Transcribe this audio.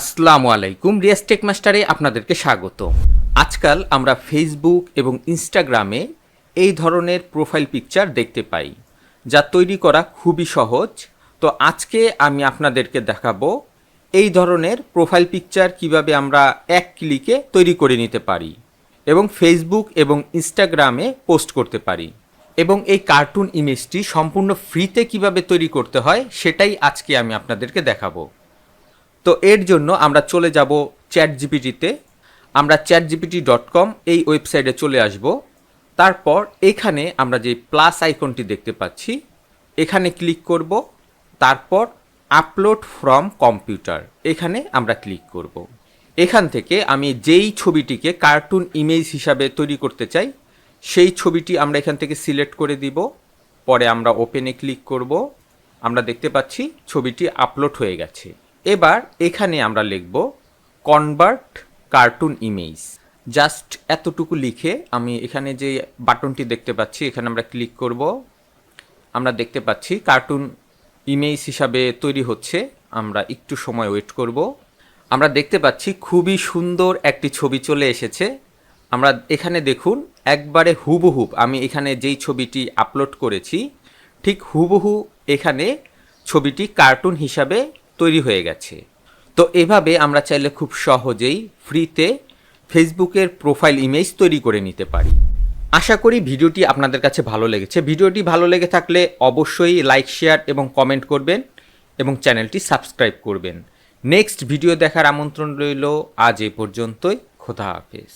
আসসালামু আলাইকুম রিয়াস টেক মাস্টারে আপনাদেরকে স্বাগত। আজকাল আমরা ফেসবুক এবং ইনস্টাগ্রামে এই ধরনের প্রোফাইল পিকচার দেখতে পাই, যা তৈরি করা খুবই সহজ। তো আজকে আমি আপনাদেরকে দেখাবো এই ধরনের প্রোফাইল পিকচার কীভাবে আমরা এক ক্লিকে তৈরি করে নিতে পারি এবং ফেসবুক এবং ইনস্টাগ্রামে পোস্ট করতে পারি। এবং এই কার্টুন ইমেজটি সম্পূর্ণ ফ্রিতে কীভাবে তৈরি করতে হয়, সেটাই আজকে আমি আপনাদেরকে দেখাবো। তো এর জন্য আমরা চলে যাব চ্যাট জিপিটিতে আমরা চ্যাট জিপিটি ডট কম এই ওয়েবসাইটে চলে আসব। তারপর এখানে আমরা যে প্লাস আইকনটি দেখতে পাচ্ছি, এখানে ক্লিক করব। তারপর আপলোড ফ্রম কম্পিউটার, এখানে আমরা ক্লিক করব। এখান থেকে আমি যেই ছবিটিকে কার্টুন ইমেজ হিসাবে তৈরি করতে চাই, সেই ছবিটি আমরা এখান থেকে সিলেক্ট করে দিব। পরে আমরা ওপেনে ক্লিক করব। আমরা দেখতে পাচ্ছি ছবিটি আপলোড হয়ে গেছে। এবার এখানে আমরা লিখব কনভার্ট কার্টুন ইমেজ জাস্ট এতটুকু লিখে আমি এখানে যে বাটনটি দেখতে পাচ্ছি, এখানে আমরা ক্লিক করব। আমরা দেখতে পাচ্ছি কার্টুন ইমেজ হিসাবে তৈরি হচ্ছে। আমরা একটু সময় ওয়েট করব। আমরা দেখতে পাচ্ছি খুবই সুন্দর একটি ছবি চলে এসেছে। আমরা এখানে দেখুন, একবারে হুবহুব আমি এখানে যেই ছবিটি আপলোড করেছি, ঠিক হুবহু এখানে ছবিটি কার্টুন হিসাবে তৈরি হয়ে গেছে। তো এভাবে আমরা চাইলে খুব সহজেই ফ্রিতে ফেসবুকের প্রোফাইল ইমেজ তৈরি করে নিতে পারি। আশা করি ভিডিওটি আপনাদের কাছে ভালো লেগেছে। ভিডিওটি ভালো লেগে থাকলে অবশ্যই লাইক, শেয়ার এবং কমেন্ট করবেন এবং চ্যানেলটি সাবস্ক্রাইব করবেন। নেক্সট ভিডিও দেখার আমন্ত্রণ রইল। আজ এ পর্যন্তই। খোদা হাফেজ।